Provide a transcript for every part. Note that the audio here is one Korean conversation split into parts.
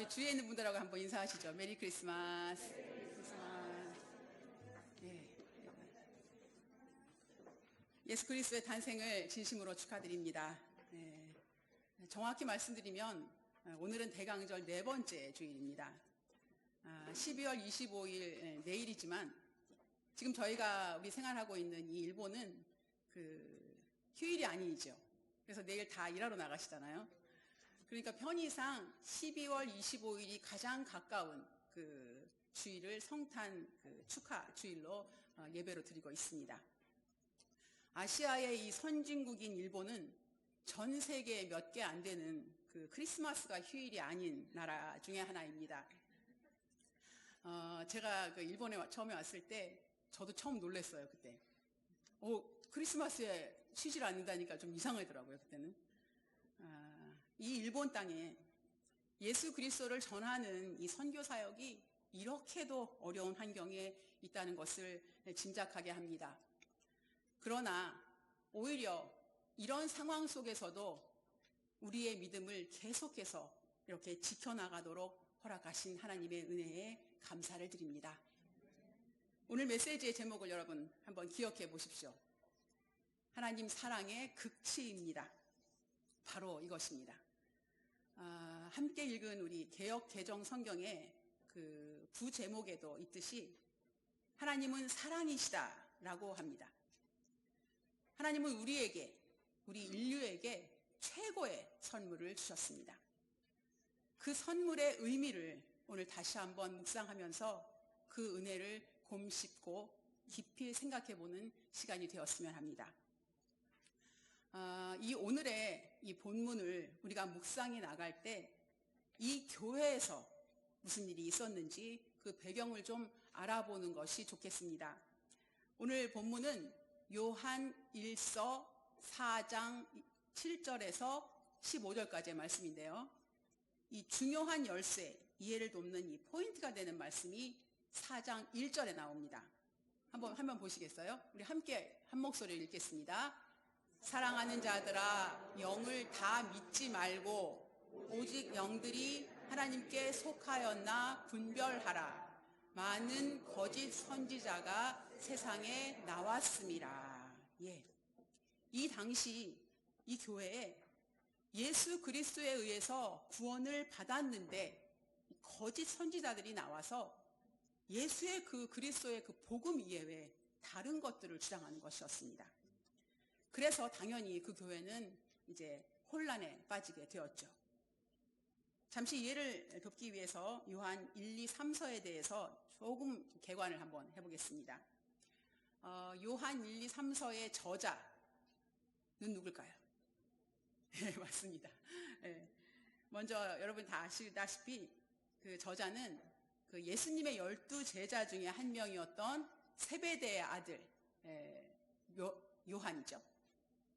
우리 주위에 있는 분들하고 한번 인사하시죠. 메리 크리스마스. 크리스마스. 예. 예수 그리스도의 탄생을 진심으로 축하드립니다. 예. 정확히 말씀드리면 오늘은 대강절 네 번째 주일입니다. 아, 12월 25일 예, 내일이지만 지금 저희가 우리 생활하고 있는 이 일본은 그 휴일이 아니죠. 그래서 내일 다 일하러 나가시잖아요. 그러니까 편의상 12월 25일이 가장 가까운 그 주일을 성탄 그 축하 주일로 어, 예배로 드리고 있습니다. 아시아의 이 선진국인 일본은 전 세계에 몇개 안 되는 그 크리스마스가 휴일이 아닌 나라 중에 하나입니다. 어, 제가 그 일본에 처음에 왔을 때 저도 처음 놀랐어요, 그때. 어, 크리스마스에 쉬질 않는다니까 좀 이상하더라고요, 그때는. 아, 이 일본 땅에 예수 그리스도를 전하는 이 선교 사역이 이렇게도 어려운 환경에 있다는 것을 짐작하게 합니다. 그러나 오히려 이런 상황 속에서도 우리의 믿음을 계속해서 이렇게 지켜나가도록 허락하신 하나님의 은혜에 감사를 드립니다. 오늘 메시지의 제목을 여러분 한번 기억해 보십시오. 하나님 사랑의 극치입니다. 바로 이것입니다. 아, 함께 읽은 우리 개혁 개정 성경의 그 부제목에도 있듯이 하나님은 사랑이시다라고 합니다. 하나님은 우리에게 우리 인류에게 최고의 선물을 주셨습니다. 그 선물의 의미를 오늘 다시 한번 묵상하면서 그 은혜를 곰씹고 깊이 생각해 보는 시간이 되었으면 합니다. 아, 이 오늘의 이 본문을 우리가 묵상해 나갈 때 이 교회에서 무슨 일이 있었는지 그 배경을 좀 알아보는 것이 좋겠습니다. 오늘 본문은 요한 1서 4장 7절에서 15절까지의 말씀인데요. 이 중요한 열쇠, 이해를 돕는 이 포인트가 되는 말씀이 4장 1절에 나옵니다. 한번, 한번 보시겠어요? 우리 함께 한 목소리를 읽겠습니다. 사랑하는 자들아, 영을 다 믿지 말고, 오직 영들이 하나님께 속하였나 분별하라. 많은 거짓 선지자가 세상에 나왔습니다. 예. 이 당시 이 교회에 예수 그리스도에 의해서 구원을 받았는데 거짓 선지자들이 나와서 예수의 그 그리스도의 그 복음 이외에 다른 것들을 주장하는 것이었습니다. 그래서 당연히 그 교회는 이제 혼란에 빠지게 되었죠. 잠시 이해를 돕기 위해서 요한 1, 2, 3서에 대해서 조금 개관을 한번 해보겠습니다. 어, 요한 1, 2, 3서의 저자는 누굴까요? 네, 맞습니다. 네. 먼저 여러분 다 아시다시피 그 저자는 그 예수님의 열두 제자 중에 한 명이었던 세베대의 아들 에, 요, 요한이죠.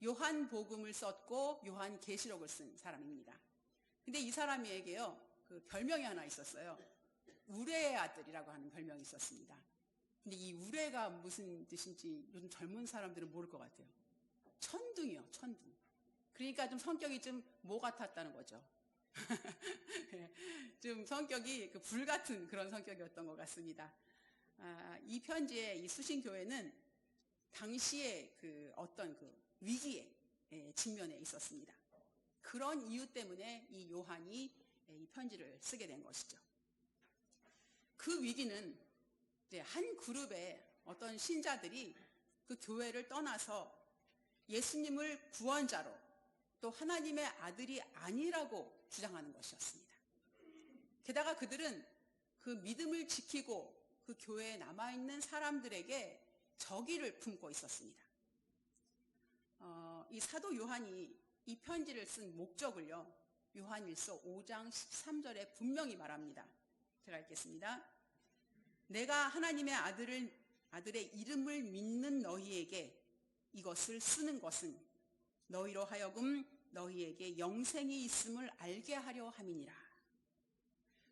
요한 복음을 썼고 요한 계시록을 쓴 사람입니다. 근데 이 사람에게요 그 별명이 하나 있었어요. 우레의 아들이라고 하는 별명이 있었습니다. 근데 이 우레가 무슨 뜻인지 요즘 젊은 사람들은 모를 것 같아요. 천둥이요, 천둥. 그러니까 좀 성격이 좀 뭐 같았다는 거죠. 좀 성격이 그 불 같은 그런 성격이었던 것 같습니다. 아, 이 편지의 이 수신교회는 당시에 그 어떤 그 위기에 예, 직면해 있었습니다. 그런 이유 때문에 이 요한이 예, 이 편지를 쓰게 된 것이죠. 그 위기는 한 그룹의 어떤 신자들이 그 교회를 떠나서 예수님을 구원자로 또 하나님의 아들이 아니라고 주장하는 것이었습니다. 게다가 그들은 그 믿음을 지키고 그 교회에 남아있는 사람들에게 적의를 품고 있었습니다. 어, 이 사도 요한이 이 편지를 쓴 목적을요, 요한 1서 5장 13절에 분명히 말합니다. 제가 읽겠습니다. 내가 하나님의 아들을, 아들의 이름을 믿는 너희에게 이것을 쓰는 것은 너희로 하여금 너희에게 영생이 있음을 알게 하려 함이니라.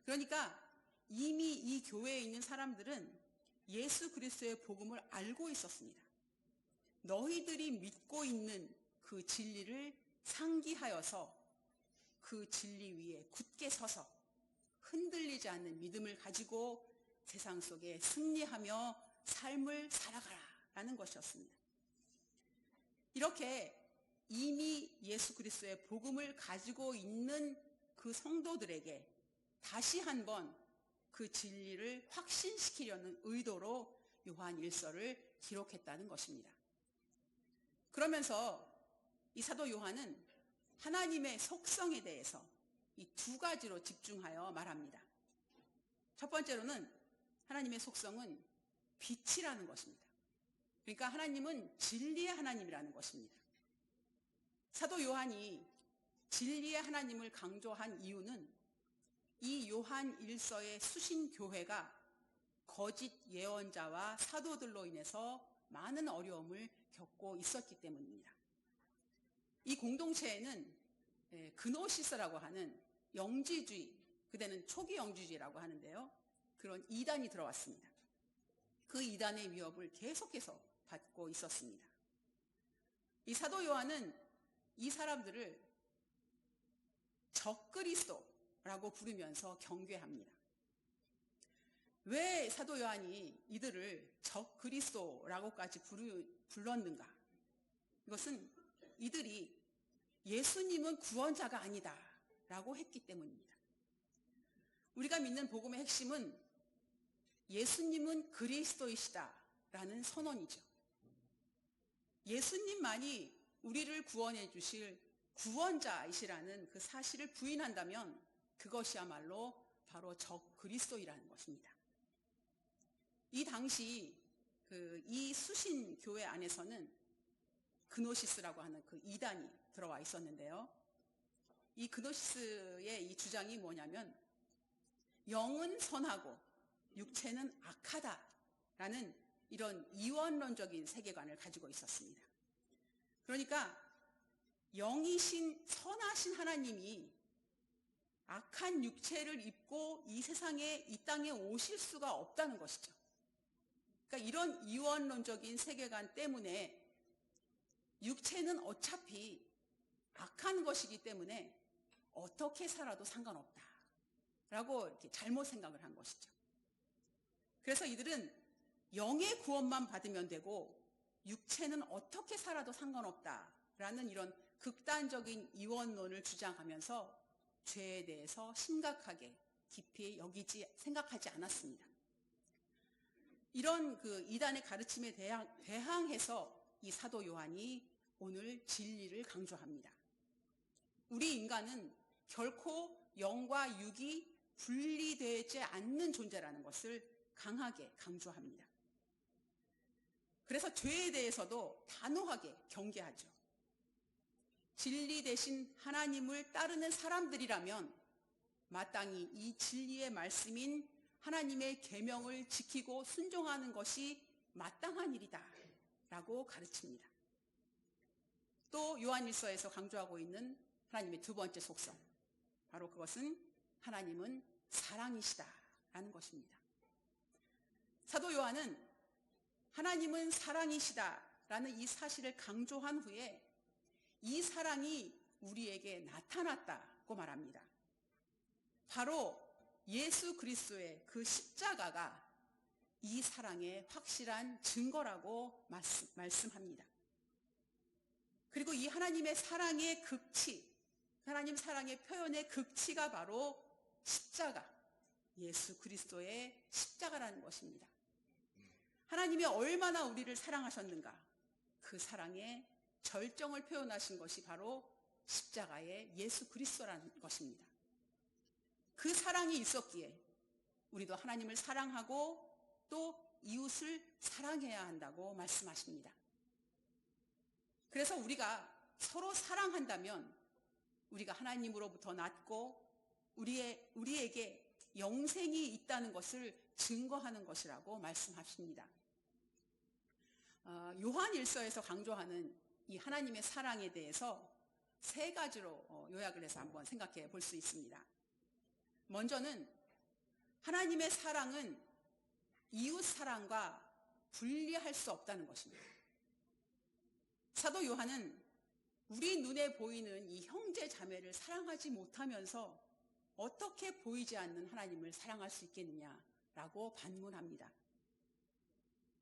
그러니까 이미 이 교회에 있는 사람들은 예수 그리스도의 복음을 알고 있었습니다. 너희들이 믿고 있는 그 진리를 상기하여서 그 진리 위에 굳게 서서 흔들리지 않는 믿음을 가지고 세상 속에 승리하며 삶을 살아가라 라는 것이었습니다. 이렇게 이미 예수 그리스도의 복음을 가지고 있는 그 성도들에게 다시 한번 그 진리를 확신시키려는 의도로 요한 일서를 기록했다는 것입니다. 그러면서 이 사도 요한은 하나님의 속성에 대해서 이 두 가지로 집중하여 말합니다. 첫 번째로는 하나님의 속성은 빛이라는 것입니다. 그러니까 하나님은 진리의 하나님이라는 것입니다. 사도 요한이 진리의 하나님을 강조한 이유는 이 요한 일서의 수신 교회가 거짓 예언자와 사도들로 인해서 많은 어려움을 겪고 있었기 때문입니다. 이 공동체에는 예, 그노시스라고 하는 영지주의, 그때는 초기 영지주의라고 하는데요. 그런 이단이 들어왔습니다. 그 이단의 위협을 계속해서 받고 있었습니다. 이 사도 요한은 이 사람들을 적그리스도라고 부르면서 경계합니다. 왜 사도 요한이 이들을 적그리스도라고까지 불렀는가? 이것은 이들이 예수님은 구원자가 아니다 라고 했기 때문입니다. 우리가 믿는 복음의 핵심은 예수님은 그리스도이시다 라는 선언이죠. 예수님만이 우리를 구원해 주실 구원자이시라는 그 사실을 부인한다면 그것이야말로 바로 적 그리스도이라는 것입니다. 이 당시 그 이 수신 교회 안에서는 그노시스라고 하는 그 이단이 들어와 있었는데요. 이 그노시스의 이 주장이 뭐냐면 영은 선하고 육체는 악하다라는 이런 이원론적인 세계관을 가지고 있었습니다. 그러니까 영이신 선하신 하나님이 악한 육체를 입고 이 세상에 이 땅에 오실 수가 없다는 것이죠. 그러니까 이런 이원론적인 세계관 때문에 육체는 어차피 악한 것이기 때문에 어떻게 살아도 상관없다. 라고 이렇게 잘못 생각을 한 것이죠. 그래서 이들은 영의 구원만 받으면 되고 육체는 어떻게 살아도 상관없다. 라는 이런 극단적인 이원론을 주장하면서 죄에 대해서 심각하게 깊이 여기지 생각하지 않았습니다. 이런 그 이단의 가르침에 대항, 대항해서 이 사도 요한이 오늘 진리를 강조합니다. 우리 인간은 결코 영과 육이 분리되지 않는 존재라는 것을 강하게 강조합니다. 그래서 죄에 대해서도 단호하게 경계하죠. 진리 대신 하나님을 따르는 사람들이라면 마땅히 이 진리의 말씀인 하나님의 계명을 지키고 순종하는 것이 마땅한 일이다 라고 가르칩니다. 또 요한일서에서 강조하고 있는 하나님의 두 번째 속성 바로 그것은 하나님은 사랑이시다라는 것입니다. 사도 요한은 하나님은 사랑이시다라는 이 사실을 강조한 후에 이 사랑이 우리에게 나타났다고 말합니다. 바로 예수 그리스도의 그 십자가가 이 사랑의 확실한 증거라고 말씀, 말씀합니다. 그리고 이 하나님의 사랑의 극치, 하나님 사랑의 표현의 극치가 바로 십자가, 예수 그리스도의 십자가라는 것입니다. 하나님이 얼마나 우리를 사랑하셨는가, 그 사랑의 절정을 표현하신 것이 바로 십자가의 예수 그리스도라는 것입니다. 그 사랑이 있었기에 우리도 하나님을 사랑하고 또 이웃을 사랑해야 한다고 말씀하십니다. 그래서 우리가 서로 사랑한다면 우리가 하나님으로부터 낳고 우리의, 우리에게 영생이 있다는 것을 증거하는 것이라고 말씀하십니다. 어, 요한 일서에서 강조하는 이 하나님의 사랑에 대해서 세 가지로 어, 요약을 해서 한번 생각해 볼 수 있습니다. 먼저는 하나님의 사랑은 이웃 사랑과 분리할 수 없다는 것입니다. 사도 요한은 우리 눈에 보이는 이 형제 자매를 사랑하지 못하면서 어떻게 보이지 않는 하나님을 사랑할 수 있겠느냐라고 반문합니다.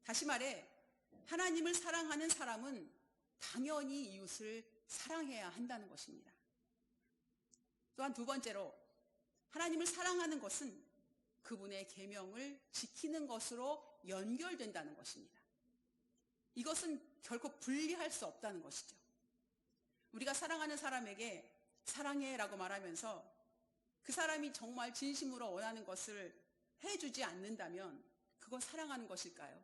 다시 말해 하나님을 사랑하는 사람은 당연히 이웃을 사랑해야 한다는 것입니다. 또한 두 번째로 하나님을 사랑하는 것은 그분의 계명을 지키는 것으로 연결된다는 것입니다. 이것은 결코 분리할 수 없다는 것이죠. 우리가 사랑하는 사람에게 사랑해 라고 말하면서 그 사람이 정말 진심으로 원하는 것을 해주지 않는다면 그건 사랑하는 것일까요?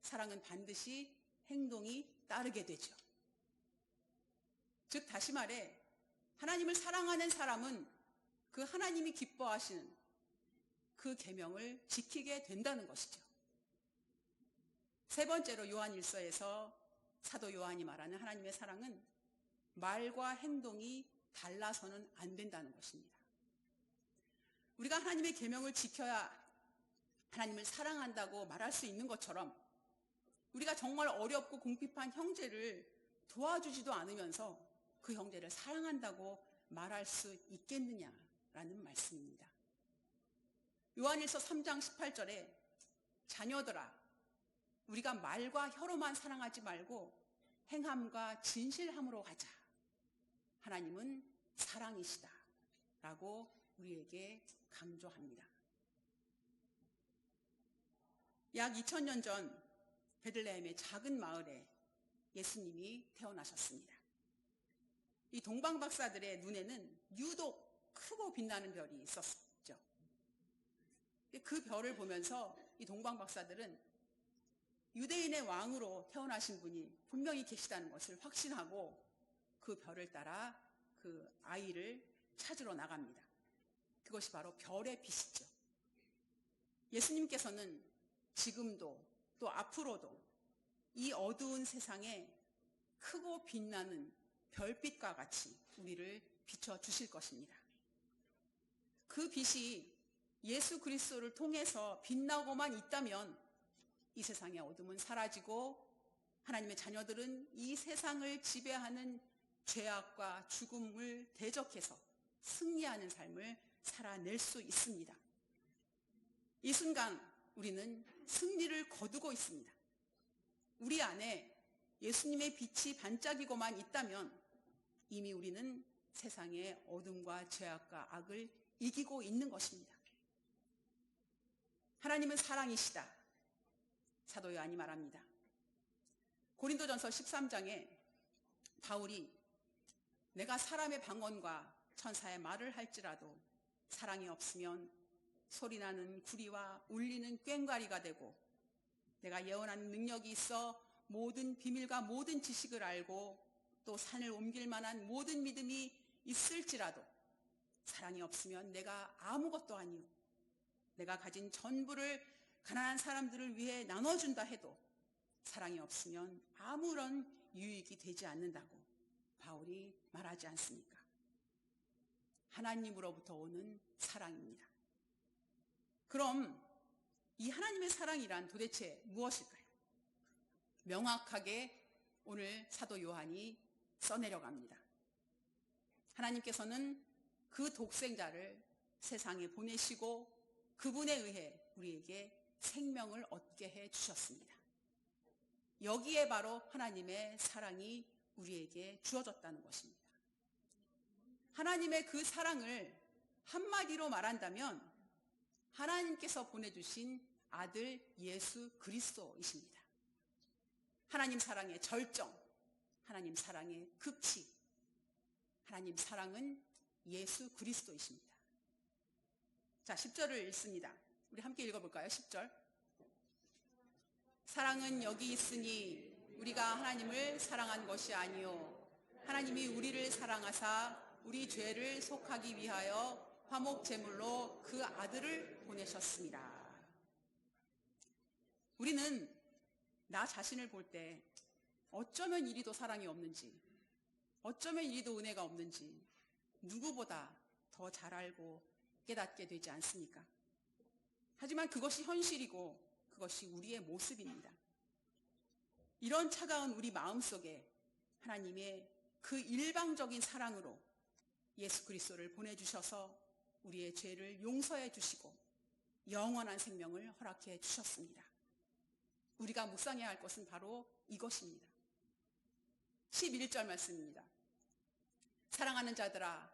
사랑은 반드시 행동이 따르게 되죠. 즉, 다시 말해, 하나님을 사랑하는 사람은 그 하나님이 기뻐하시는 그 계명을 지키게 된다는 것이죠. 세 번째로 요한 일서에서 사도 요한이 말하는 하나님의 사랑은 말과 행동이 달라서는 안 된다는 것입니다. 우리가 하나님의 계명을 지켜야 하나님을 사랑한다고 말할 수 있는 것처럼 우리가 정말 어렵고 궁핍한 형제를 도와주지도 않으면서 그 형제를 사랑한다고 말할 수 있겠느냐라는 말씀입니다. 요한일서 3장 18절에 자녀들아 우리가 말과 혀로만 사랑하지 말고 행함과 진실함으로 가자. 하나님은 사랑이시다. 라고 우리에게 강조합니다. 약 2000년 전 베들레헴의 작은 마을에 예수님이 태어나셨습니다. 이 동방 박사들의 눈에는 유독 크고 빛나는 별이 있었죠. 그 별을 보면서 이 동방 박사들은 유대인의 왕으로 태어나신 분이 분명히 계시다는 것을 확신하고 그 별을 따라 그 아이를 찾으러 나갑니다. 그것이 바로 별의 빛이죠. 예수님께서는 지금도 또 앞으로도 이 어두운 세상에 크고 빛나는 별빛과 같이 우리를 비춰 주실 것입니다. 그 빛이 예수 그리스도를 통해서 빛나고만 있다면 이 세상의 어둠은 사라지고 하나님의 자녀들은 이 세상을 지배하는 죄악과 죽음을 대적해서 승리하는 삶을 살아낼 수 있습니다. 이 순간 우리는 승리를 거두고 있습니다. 우리 안에 예수님의 빛이 반짝이고만 있다면 이미 우리는 세상의 어둠과 죄악과 악을 이기고 있는 것입니다. 하나님은 사랑이시다. 사도 요한이 말합니다. 고린도전서 13장에 바울이 내가 사람의 방언과 천사의 말을 할지라도 사랑이 없으면 소리나는 구리와 울리는 꽹과리가 되고 내가 예언하는 능력이 있어 모든 비밀과 모든 지식을 알고 또 산을 옮길 만한 모든 믿음이 있을지라도 사랑이 없으면 내가 아무것도 아니요 내가 가진 전부를 가난한 사람들을 위해 나눠준다 해도 사랑이 없으면 아무런 유익이 되지 않는다고 바울이 말하지 않습니까? 하나님으로부터 오는 사랑입니다. 그럼 이 하나님의 사랑이란 도대체 무엇일까요? 명확하게 오늘 사도 요한이 써내려갑니다. 하나님께서는 그 독생자를 세상에 보내시고 그분에 의해 우리에게 생명을 얻게 해 주셨습니다. 여기에 바로 하나님의 사랑이 우리에게 주어졌다는 것입니다. 하나님의 그 사랑을 한마디로 말한다면 하나님께서 보내주신 아들 예수 그리스도이십니다. 하나님 사랑의 절정, 하나님 사랑의 극치, 하나님 사랑은 예수 그리스도이십니다. 자, 10절을 읽습니다. 우리 함께 읽어볼까요? 10절. 사랑은 여기 있으니 우리가 하나님을 사랑한 것이 아니요 하나님이 우리를 사랑하사 우리 죄를 속하기 위하여 화목 제물로 그 아들을 보내셨습니다. 우리는 나 자신을 볼 때 어쩌면 이리도 사랑이 없는지 어쩌면 이리도 은혜가 없는지 누구보다 더 잘 알고 깨닫게 되지 않습니까? 하지만 그것이 현실이고 그것이 우리의 모습입니다. 이런 차가운 우리 마음 속에 하나님의 그 일방적인 사랑으로 예수 그리스도를 보내주셔서 우리의 죄를 용서해 주시고 영원한 생명을 허락해 주셨습니다. 우리가 묵상해야 할 것은 바로 이것입니다. 11절 말씀입니다. 사랑하는 자들아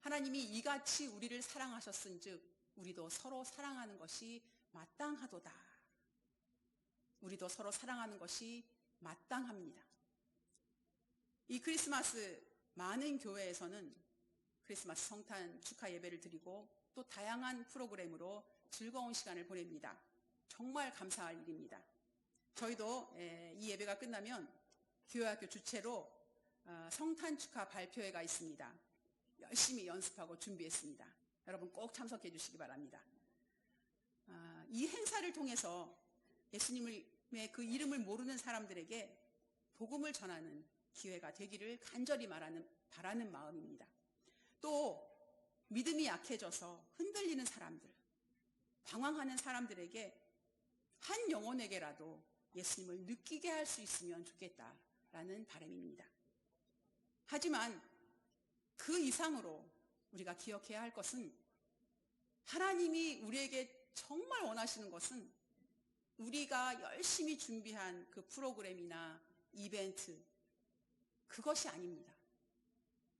하나님이 이같이 우리를 사랑하셨은 즉 우리도 서로 사랑하는 것이 마땅하도다. 우리도 서로 사랑하는 것이 마땅합니다. 이 크리스마스 많은 교회에서는 크리스마스 성탄 축하 예배를 드리고 또 다양한 프로그램으로 즐거운 시간을 보냅니다. 정말 감사할 일입니다. 저희도 예, 이 예배가 끝나면 교회학교 주최로 어, 성탄 축하 발표회가 있습니다. 열심히 연습하고 준비했습니다. 여러분 꼭 참석해 주시기 바랍니다. 아, 이 행사를 통해서 예수님의 그 이름을 모르는 사람들에게 복음을 전하는 기회가 되기를 간절히 말하는, 바라는 마음입니다. 또 믿음이 약해져서 흔들리는 사람들, 방황하는 사람들에게 한 영혼에게라도 예수님을 느끼게 할 수 있으면 좋겠다라는 바람입니다. 하지만 그 이상으로 우리가 기억해야 할 것은 하나님이 우리에게 정말 원하시는 것은 우리가 열심히 준비한 그 프로그램이나 이벤트, 그것이 아닙니다.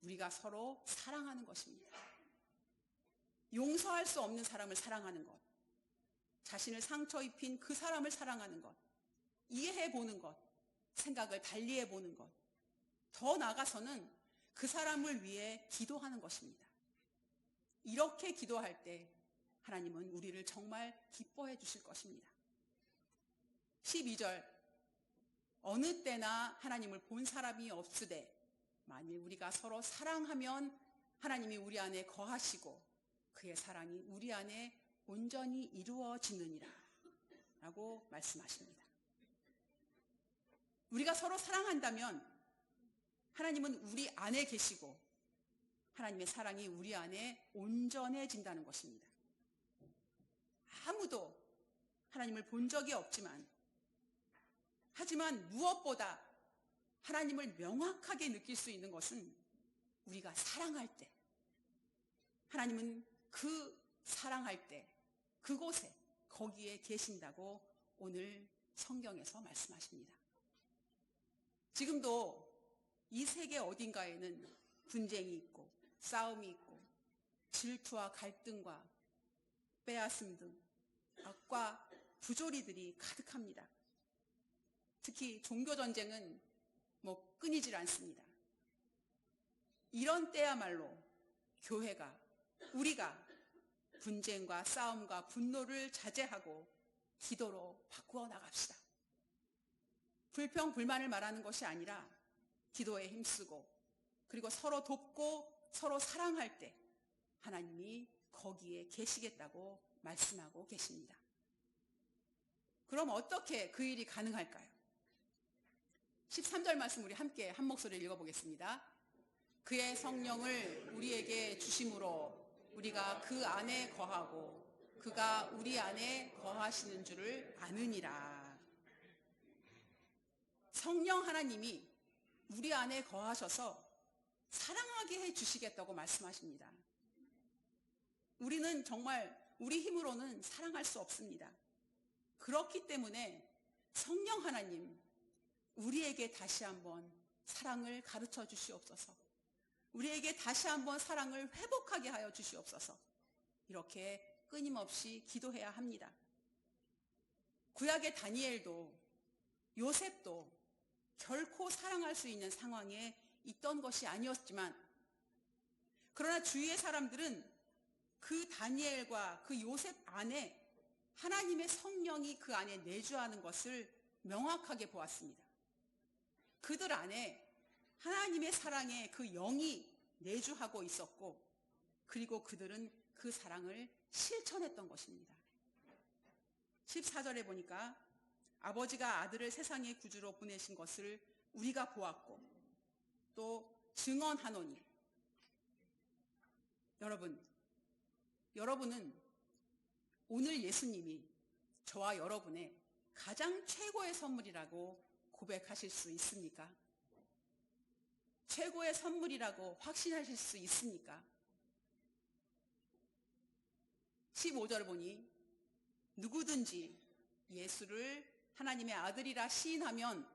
우리가 서로 사랑하는 것입니다. 용서할 수 없는 사람을 사랑하는 것, 자신을 상처 입힌 그 사람을 사랑하는 것, 이해해 보는 것, 생각을 달리해 보는 것, 더 나아가서는 그 사람을 위해 기도하는 것입니다. 이렇게 기도할 때 하나님은 우리를 정말 기뻐해 주실 것입니다. 12절 어느 때나 하나님을 본 사람이 없으되 만일 우리가 서로 사랑하면 하나님이 우리 안에 거하시고 그의 사랑이 우리 안에 온전히 이루어지느니라 라고 말씀하십니다. 우리가 서로 사랑한다면 하나님은 우리 안에 계시고 하나님의 사랑이 우리 안에 온전해진다는 것입니다. 아무도 하나님을 본 적이 없지만 하지만 무엇보다 하나님을 명확하게 느낄 수 있는 것은 우리가 사랑할 때 하나님은 그 사랑할 때 그곳에 거기에 계신다고 오늘 성경에서 말씀하십니다. 지금도 이 세계 어딘가에는 분쟁이 있고 싸움이 있고 질투와 갈등과 빼앗음 등 악과 부조리들이 가득합니다. 특히 종교 전쟁은 뭐 끊이질 않습니다. 이런 때야말로 교회가 우리가 분쟁과 싸움과 분노를 자제하고 기도로 바꾸어 나갑시다. 불평 불만을 말하는 것이 아니라 기도에 힘쓰고 그리고 서로 돕고 서로 사랑할 때 하나님이 거기에 계시겠다고 말씀하고 계십니다. 그럼 어떻게 그 일이 가능할까요? 13절 말씀 우리 함께 한 목소리를 읽어보겠습니다. 그의 성령을 우리에게 주심으로 우리가 그 안에 거하고 그가 우리 안에 거하시는 줄을 아느니라. 성령 하나님이 우리 안에 거하셔서 사랑하게 해 주시겠다고 말씀하십니다. 우리는 정말 우리 힘으로는 사랑할 수 없습니다. 그렇기 때문에 성령 하나님, 우리에게 다시 한번 사랑을 가르쳐 주시옵소서. 우리에게 다시 한번 사랑을 회복하게 하여 주시옵소서. 이렇게 끊임없이 기도해야 합니다. 구약의 다니엘도 요셉도 결코 사랑할 수 있는 상황에 있던 것이 아니었지만 그러나 주위의 사람들은 그 다니엘과 그 요셉 안에 하나님의 성령이 그 안에 내주하는 것을 명확하게 보았습니다. 그들 안에 하나님의 사랑의 그 영이 내주하고 있었고 그리고 그들은 그 사랑을 실천했던 것입니다. 14절에 보니까 아버지가 아들을 세상의 구주로 보내신 것을 우리가 보았고 또 증언하노니 여러분 여러분은 오늘 예수님이 저와 여러분의 가장 최고의 선물이라고 고백하실 수 있습니까? 최고의 선물이라고 확신하실 수 있습니까? 15절 보니 누구든지 예수를 하나님의 아들이라 시인하면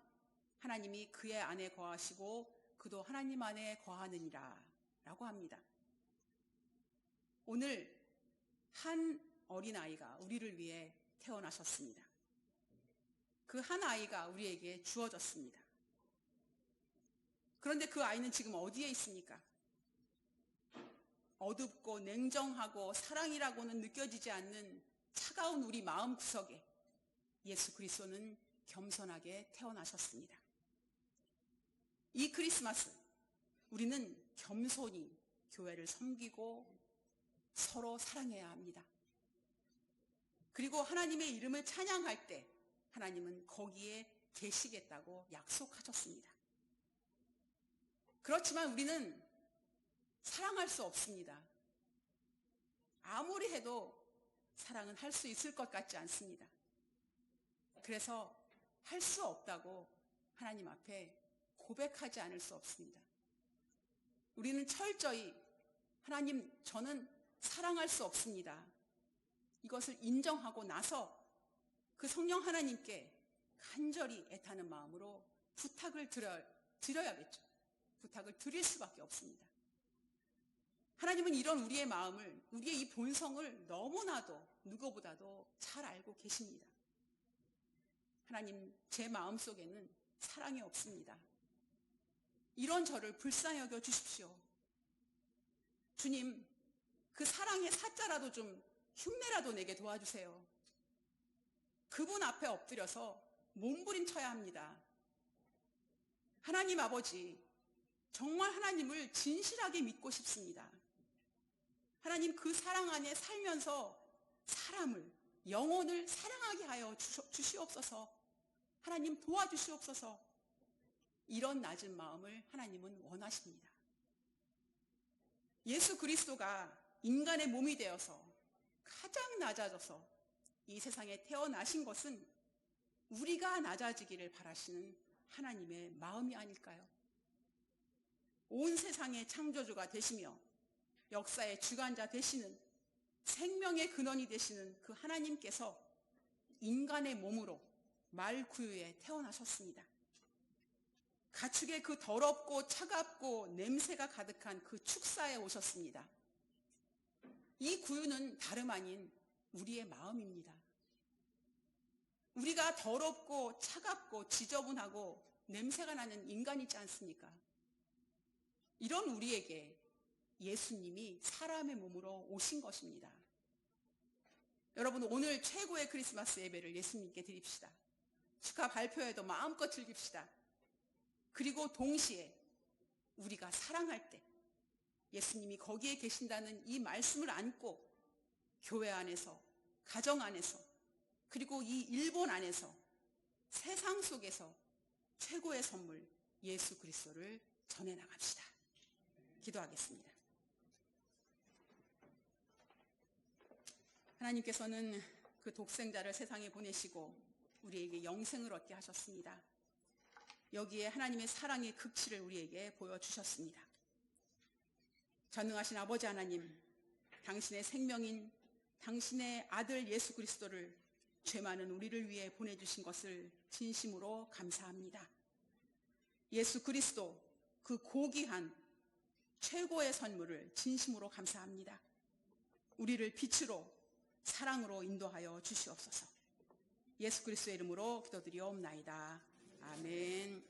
하나님이 그의 안에 거하시고 그도 하나님 안에 거하느니라 라고 합니다. 오늘 한 어린아이가 우리를 위해 태어나셨습니다. 그 한 아이가 우리에게 주어졌습니다. 그런데 그 아이는 지금 어디에 있습니까? 어둡고 냉정하고 사랑이라고는 느껴지지 않는 차가운 우리 마음 구석에 예수 그리스도는 겸손하게 태어나셨습니다. 이 크리스마스 우리는 겸손히 교회를 섬기고 서로 사랑해야 합니다. 그리고 하나님의 이름을 찬양할 때 하나님은 거기에 계시겠다고 약속하셨습니다. 그렇지만 우리는 사랑할 수 없습니다. 아무리 해도 사랑은 할 수 있을 것 같지 않습니다. 그래서 할 수 없다고 하나님 앞에 고백하지 않을 수 없습니다. 우리는 철저히 하나님, 저는 사랑할 수 없습니다. 이것을 인정하고 나서 그 성령 하나님께 간절히 애타는 마음으로 부탁을 드려, 드려야겠죠. 부탁을 드릴 수밖에 없습니다. 하나님은 이런 우리의 마음을, 우리의 이 본성을 너무나도 누구보다도 잘 알고 계십니다. 하나님, 제 마음 속에는 사랑이 없습니다. 이런 저를 불쌍히 여겨 주십시오. 주님, 그 사랑의 사자라도 좀 흉내라도 내게 도와주세요. 그분 앞에 엎드려서 몸부림쳐야 합니다. 하나님 아버지, 정말 하나님을 진실하게 믿고 싶습니다. 하나님 그 사랑 안에 살면서 사람을, 영혼을 사랑하게 하여 주시옵소서. 하나님 도와주시옵소서. 이런 낮은 마음을 하나님은 원하십니다. 예수 그리스도가 인간의 몸이 되어서 가장 낮아져서 이 세상에 태어나신 것은 우리가 낮아지기를 바라시는 하나님의 마음이 아닐까요? 온 세상의 창조주가 되시며 역사의 주관자 되시는 생명의 근원이 되시는 그 하나님께서 인간의 몸으로 말구유에 태어나셨습니다. 가축의 그 더럽고 차갑고 냄새가 가득한 그 축사에 오셨습니다. 이 구유는 다름 아닌 우리의 마음입니다. 우리가 더럽고 차갑고 지저분하고 냄새가 나는 인간이지 않습니까? 이런 우리에게 예수님이 사람의 몸으로 오신 것입니다. 여러분 오늘 최고의 크리스마스 예배를 예수님께 드립시다. 축하 발표에도 마음껏 즐깁시다. 그리고 동시에 우리가 사랑할 때 예수님이 거기에 계신다는 이 말씀을 안고 교회 안에서, 가정 안에서, 그리고 이 일본 안에서 세상 속에서 최고의 선물 예수 그리스도를 전해 나갑시다. 기도하겠습니다. 하나님께서는 그 독생자를 세상에 보내시고 우리에게 영생을 얻게 하셨습니다. 여기에 하나님의 사랑의 극치를 우리에게 보여주셨습니다. 전능하신 아버지 하나님, 당신의 생명인 당신의 아들 예수 그리스도를 죄 많은 우리를 위해 보내주신 것을 진심으로 감사합니다. 예수 그리스도 그 고귀한 최고의 선물을 진심으로 감사합니다. 우리를 빛으로 사랑으로 인도하여 주시옵소서. 예수 그리스도의 이름으로 기도드리옵나이다. 아멘.